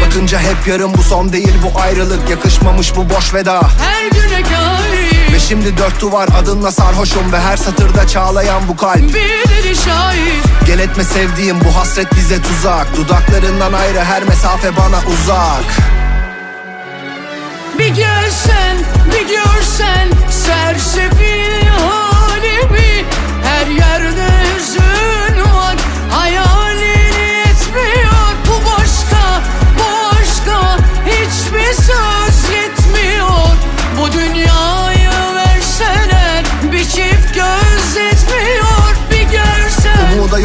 Bakınca hep yarım bu son değil bu ayrılık. Yakışmamış bu boş veda. Her güne Ve gayr şimdi dört duvar adınla sarhoşum Ve her satırda çağlayan bu kalp. Bir şair Gel etme sevdiğim bu hasret bize tuzak. Dudaklarından ayrı her mesafe bana uzak. Bir gelsen bir görsen Sersefil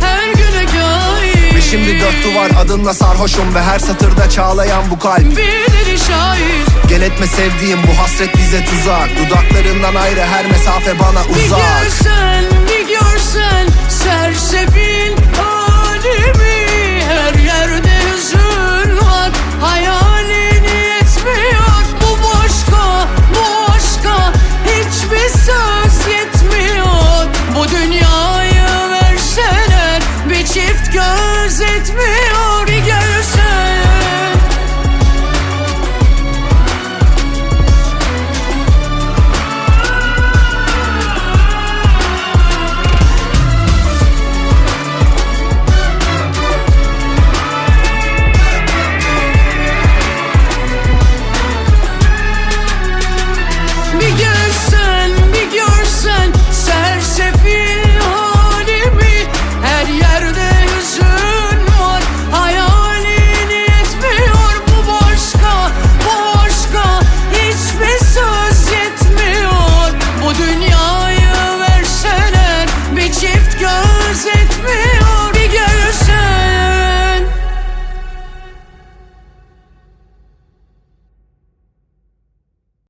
Her güne gayr Ve şimdi dört duvar adınla sarhoşum Ve her satırda çağlayan bu kalp. Bir dili şair Gel etme sevdiğim bu hasret bize tuzak. Dudaklarından ayrı her mesafe bana uzak. bir görsen etme